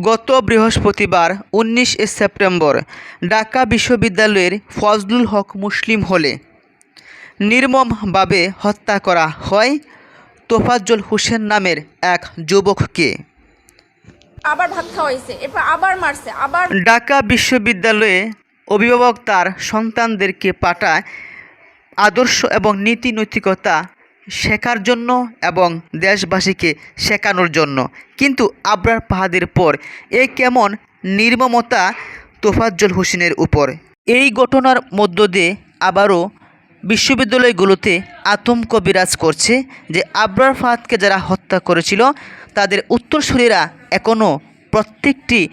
গত বৃহস্পতিবার উনিশ সেপ্টেম্বর ঢাকা বিশ্ববিদ্যালয়ের ফজলুল হক মুসলিম হলে নির্মমভাবে হত্যা করা হয় তোফাজ্জল হোসেন নামের এক যুবককে। আবার ভাত খাওয়াইছে এরপর আবার মারছে আবার ঢাকা বিশ্ববিদ্যালয়ে অভিভাবক তার সন্তানদেরকে পাঠায় আদর্শ এবং নীতি নৈতিকতা শেখার জন্য এবং দেশবাসীকে শেখানোর জন্য। কিন্তু আবরার পাহাদের পর এ কেমন নির্মমতা তোফাজ্জল হোসেনের উপর। এই ঘটনার মধ্য দিয়ে আবারও বিশ্ববিদ্যালয়গুলোতে আতঙ্ক বিরাজ করছে যে আবরার ফাহাদকে যারা হত্যা করেছিল, তাদের উত্তরসূরিরা এখনও প্রত্যেকটি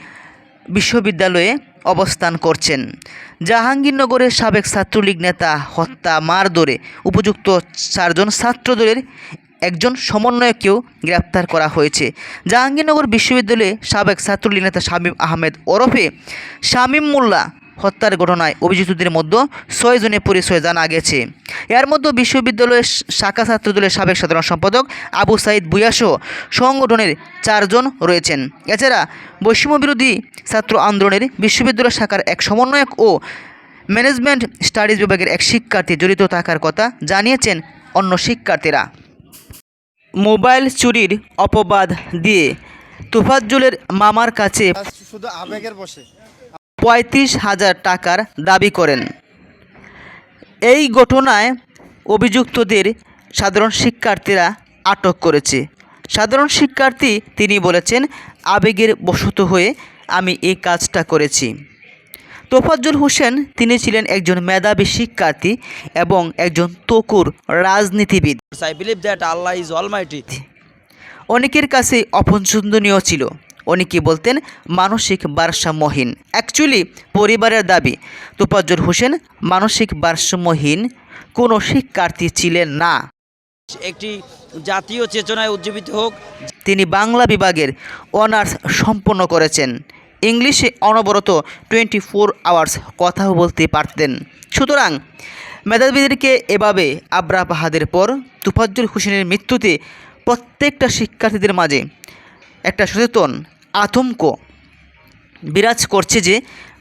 বিশ্ববিদ্যালয়ে অবস্থান করছেন। জাহাঙ্গীরনগরের সাবেক ছাত্রলীগ নেতা হত্যা মারধরে উপযুক্ত চারজন ছাত্রদলের একজন সমন্বয়কেও গ্রেপ্তার করা হয়েছে। জাহাঙ্গীরনগর বিশ্ববিদ্যালয়ে সাবেক ছাত্রলীগ নেতা শামীম আহমেদ ওরফে শামীম মোল্লা হত্যার ঘটনায় অভিযুক্তদের মধ্যে ছয় জনের পরিচয় জানা গেছে। এর মধ্যে বিশ্ববিদ্যালয়ের শাখা ছাত্রদলের সাবেক সাধারণ সম্পাদক আবু সাইদ বুয়াসহ সংগঠনের চারজন রয়েছেন। এছাড়া বৈষম্যবিরোধী ছাত্র আন্দোলনের বিশ্ববিদ্যালয় শাখার এক সমন্বয়ক ও ম্যানেজমেন্ট স্টাডিজ বিভাগের এক শিক্ষার্থী জড়িত থাকার কথা জানিয়েছেন অন্য শিক্ষার্থীরা। মোবাইল চুরির অপবাদ দিয়ে তোফাজ্জুলের মামার কাছে শুধু আবেগের বসে। পঁয়ত্রিশ হাজার টাকার দাবি করেন। এই ঘটনায় অভিযুক্তদের সাধারণ শিক্ষার্থীরা আটক করেছে। সাধারণ শিক্ষার্থী তিনি বলেছেন আবেগের বশত হয়ে আমি এই কাজটা করেছি। তোফাজ্জুল হোসেন তিনি ছিলেন একজন মেধাবী শিক্ষার্থী এবং একজন তকুর রাজনীতিবিদ। I believe that Allah is Almighty. অনেকের কাছে অপছন্দনীয় ছিল। অনেকে বলতেন? মানসিক ভারসাম্যহীন। অ্যাকচুয়ালি পরিবারের দাবি তোফাজ্জল হোসেন মানসিক ভারসাম্যহীন কোনো শিক্ষার্থী ছিলেন না। একটি জাতীয় চেতনায় উজ্জীবিত হোক। তিনি বাংলা বিভাগের অনার্স সম্পন্ন করেছেন। ইংলিশে অনবরত টোয়েন্টি ফোর আওয়ার্স কথাও বলতে পারতেন। সুতরাং মেধাবীদেরকে এভাবে আবরা পাহাদের পর তুফাজ্জুল হোসেনের মৃত্যুতে প্রত্যেকটা শিক্ষার্থীদের মাঝে একটা সচেতন আতঙ্ক বিরাজ করছে যে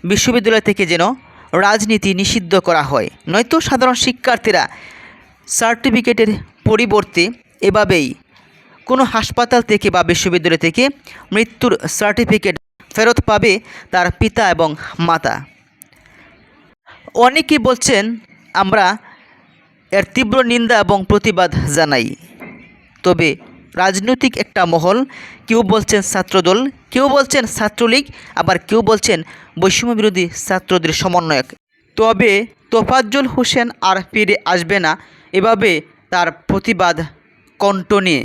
বিশ্ববিদ্যালয় থেকে যেন রাজনীতি নিষিদ্ধ করা হয়। নয়তো সাধারণ শিক্ষার্থীরা সার্টিফিকেটের পরিবর্তে এভাবেই কোনো হাসপাতাল থেকে বা বিশ্ববিদ্যালয় থেকে মৃত্যুর সার্টিফিকেট ফেরত পাবে তার পিতা এবং মাতা। অনেকে বলছেন, আমরা এর তীব্র নিন্দা এবং প্রতিবাদ জানাই। তবে রাজনৈতিক একটা মহল কেউ বলছেন ছাত্রদল কেউ বলছেন ছাত্রলীগ, আবার কেউ বলছেন বৈষম্য বিরোধী ছাত্রদের সমন্বয়ক। তবে তোফাজ্জল হোসেন আর ফিরে আসবে না। এভাবে তার প্রতিবাদ কণ্ঠ নিয়ে।